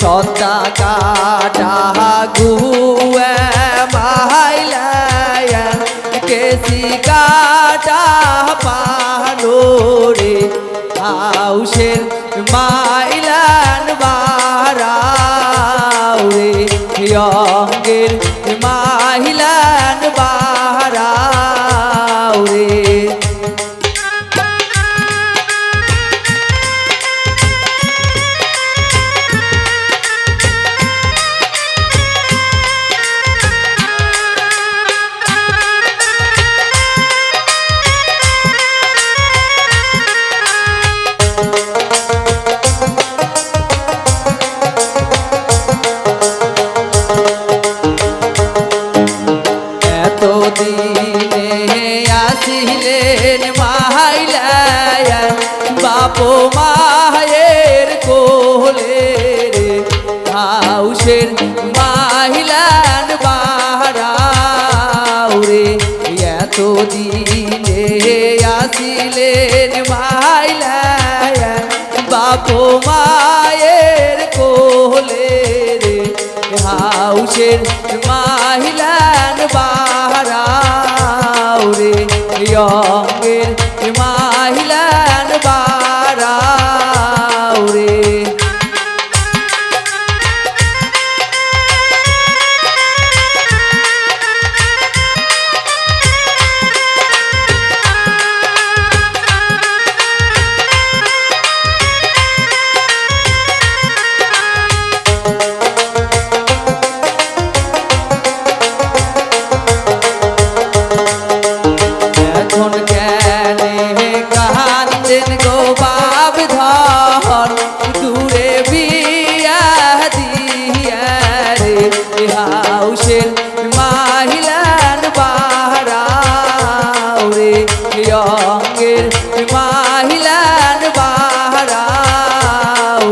সন্তা কাটা গুয়ে মাইলায় কেসি কাটা পানো রে হাউসের আসিলেন মাইলায় বাপ মায়ের কোলে হাউসের মাহিলান বাহারাও রে এত দিনে আসিলেন মাইলায় বাপ মায়ের কোলে রে, হাউসের মাহিলান বাহারাও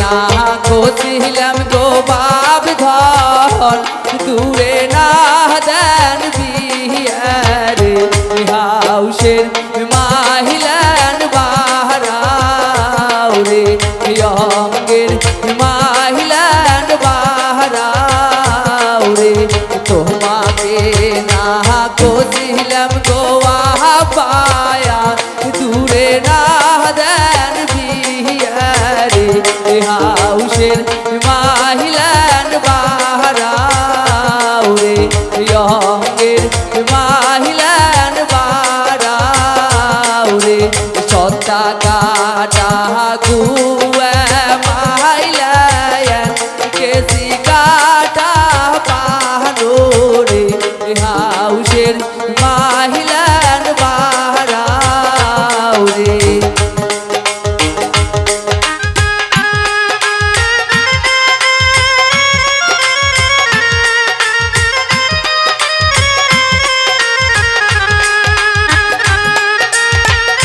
না কছিলাম গো বাপ ঘর। দূরে না দেন বিহারে। হাউসের মাহিলান বাহারাও রে। অঙ্গের মাহিলান বাহারাও রে। তোমাকে না কছিলাম গো হাউসের মাহিলান বাহারাও রে অঙ্গের মাহিলান বাহারাও রে সত্তা